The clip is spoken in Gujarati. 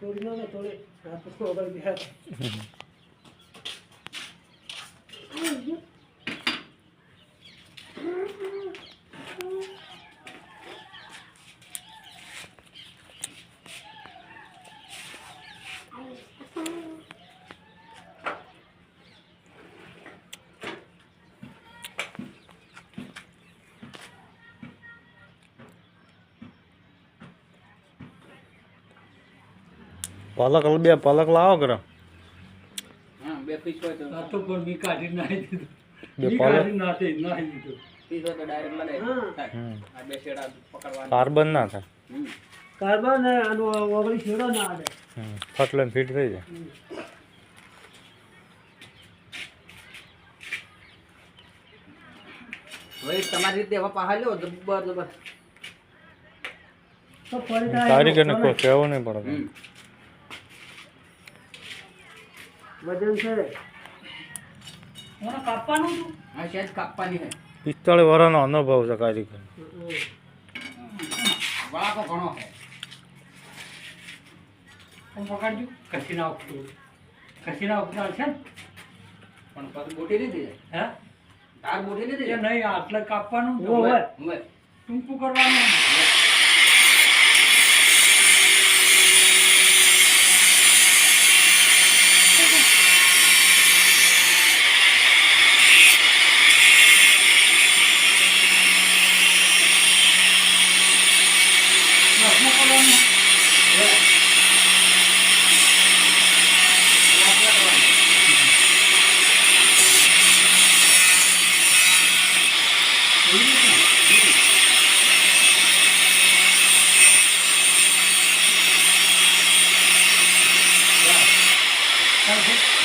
तोड़ना ना तोड़े आपको अगर बिहार પલક બે પલક લાવો કરો. બે પીસ હોય તો. તો પણ બી કાઢી નાખી દીધું. બે બી નાખી નાખી દીધું. પીસ હોય તો ડાયરેક્ટ લગાય હા. થાય. હમ. આ બે શેડા પકડવાના. કાર્બન ના થાય. કાર્બન ને આનું ઓગળી છેડો ના આવે. ફટલે ફિટ થઈ જાય. હવે તમારી રીતે હવે પાહા લ્યો જબર જબર. તો ફરી કારીગરને કોઈ કહેવું નહીં પડે. વજન છે. મને કાપવાનું હતું. આ સહેજ કાપવાની છે. પિસ્તાળીસ વર્ષનો અનુભવ છે કારીગર ઘણો છે. પણ પકડજો. કસી ના ઉખતું કસી છે ને? પણ પછી બોટી લીધી હે? તાર બોટી લીધી નહીં આટલે કાપવાનું શું ટૂંકું કરવાનું Thank you.